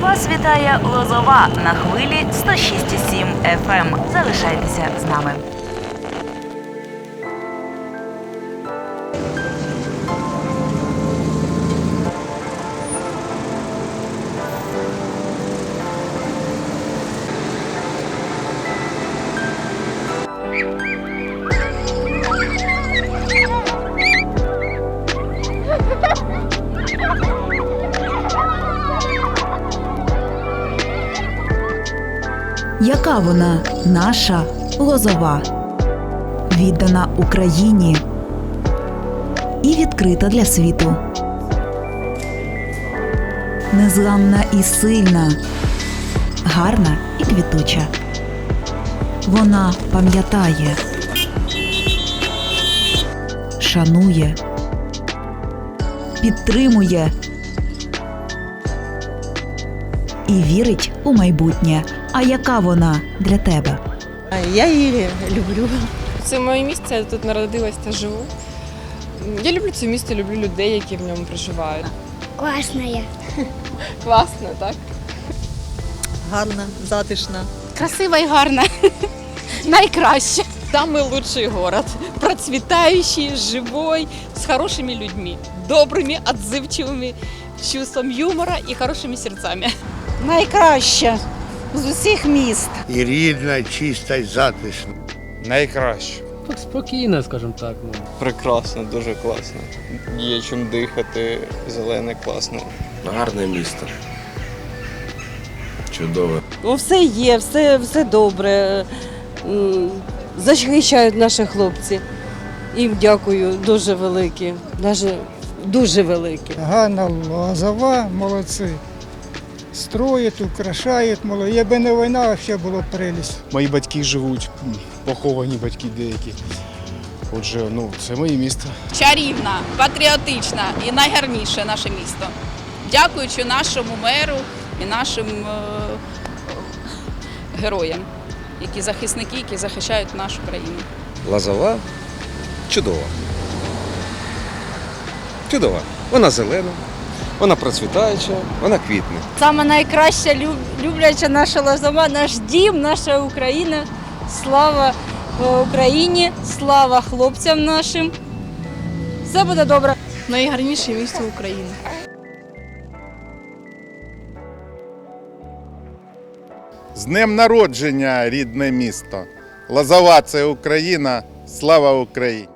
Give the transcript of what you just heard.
Вас вітає Лозова на хвилі 106,7 FM. Залишайтеся з нами. Яка вона? Наша лозова, віддана Україні. І відкрита для світу. Незламна і сильна, гарна і квітуча. Вона пам'ятає, шанує, підтримує і вірить у майбутнє. А яка вона для тебе? Я її люблю. Це моє місце, я тут народилась та живу. Я люблю це місто, люблю людей, які в ньому проживають. Классная. Класно, так? Гарна, затишна. Красива і гарна. Найкраще. Самый лучший город. Процветающий, живой, с хорошими людьми. Добрыми, отзывчивыми, с чувством юмора и хорошими сердцами. Найкраща з усіх міст. і рідна, чиста, і затишна. Найкраще. Так спокійно, скажімо так. Ну. Прекрасно, дуже класно. Є чим дихати, зелене, класно. Гарне місто. Чудове. Ну, все є, все, все добре. Захищають наші хлопці. Їм дякую дуже велике. Даже дуже велике. Ганна Лозова, молодці. Строять, украшають, молодці. Якби не війна, взагалі було б прелість. Мої батьки живуть, поховані батьки деякі. Отже, ну, це моє місто. Чарівна, патріотична і найгарніше наше місто. Дякуючи нашому меру і нашим е, героям, які захисники, які захищають нашу країну. Лазова чудова. Чудова. Вона зелена, вона процвітаюча, вона квітне. Саме найкраща, люб- любляча наша лозова, наш дім, наша Україна. Слава е, Україні, слава хлопцям нашим. Все буде добре. Найгарніше місто України. З днем народження, рідне місто. Лозова це Україна. Слава Україні!